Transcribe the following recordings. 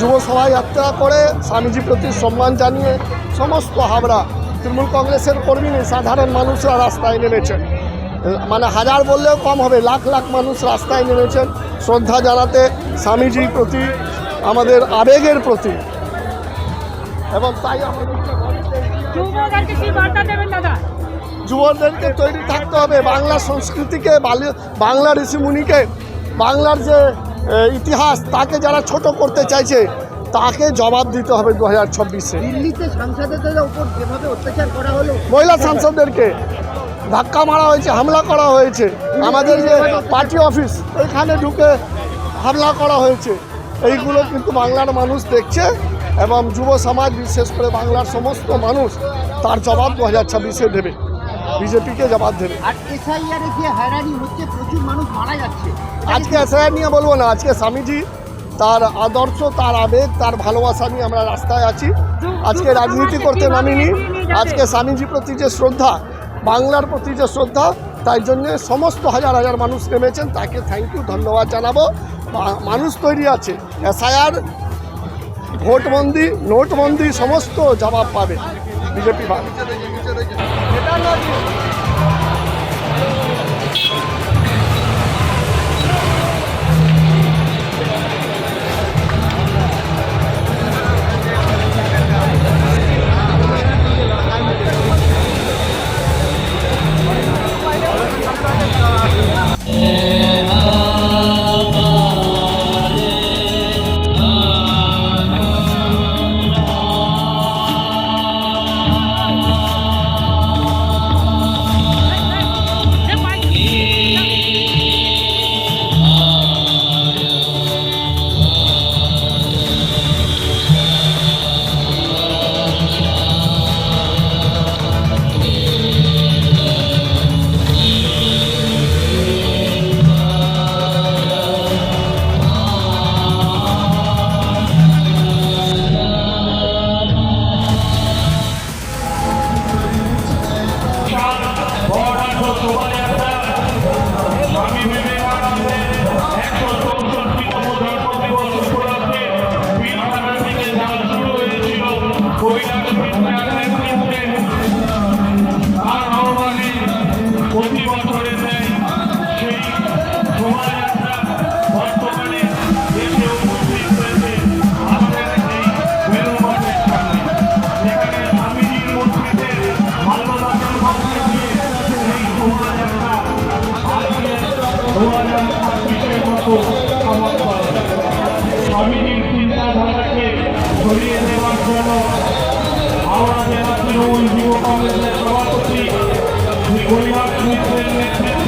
যুব শোভাযাত্রা করে স্বামীজি প্রতি সম্মান জানিয়ে সমস্ত হাবড়া তৃণমূল কংগ্রেসের কর্মী নেই সাধারণ মানুষরা রাস্তায় নেমেছেন। মানে হাজার বললেও কম হবে লাখ লাখ মানুষ রাস্তায় নেমেছেন। শ্রদ্ধা জানাতে স্বামীজির প্রতি আমাদের আবেগের প্রতি। এবং তাই যুবদেরকে তৈরি থাকতে হবে। বাংলা সংস্কৃতিকে বালি- ঋষিমুনিকে বাংলার যে ইতিহাস তাকে যারা ছোট করতে চাইছে তাকে জবাব দিতে হবে দু হাজার ছাব্বিশে। মহিলা সাংসদদেরকে ধাক্কা মারা হয়েছে হামলা করা হয়েছে। আমাদের যে পার্টি অফিস ওইখানে ঢুকে হামলা করা হয়েছে। এইগুলো কিন্তু বাংলার মানুষ দেখছে এবং যুব সমাজ বিশেষ করে বাংলার সমস্ত মানুষ তার জবাব দু হাজার ছাব্বিশে দেবে। বিজেপিকে জবাব দেবে। আর এসআইআর যে হয়রানি হচ্ছে প্রচুর মানুষ মারা যাচ্ছে। আজকে এসআইআর নিয়ে বলব না আজকে স্বামীজি তার আদর্শ তার আবেগ তার ভালোবাসা নিয়ে আমরা রাস্তায় আছি। আজকে রাজনীতি করতে নামিনি। আজকে স্বামীজি প্রতি যে শ্রদ্ধা বাংলার প্রতি যে শ্রদ্ধা তাই জন্য সমস্ত হাজার হাজার মানুষ নেমেছেন তাকে থ্যাংক ইউ ধন্যবাদ জানাব। মানুষ তৈরি আছে। এসআইআর ভোটবন্দি নোটবন্দি সমস্ত জবাব পাবে। বিজেপি পাবে Fernandinho. স্বামীজির চিন্তাধারাকে ছড়িয়ে দেওয়ার জন্য হাওড়া জেলা তৃণমূল যুব কংগ্রেসের সভাপতি শ্রী গরিহাট মিত্রের নেতৃত্বে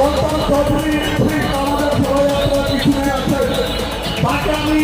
গৌতম চৌধুরী আমাদের শোভাযাত্রার পিছনে আছে। তাকে আমি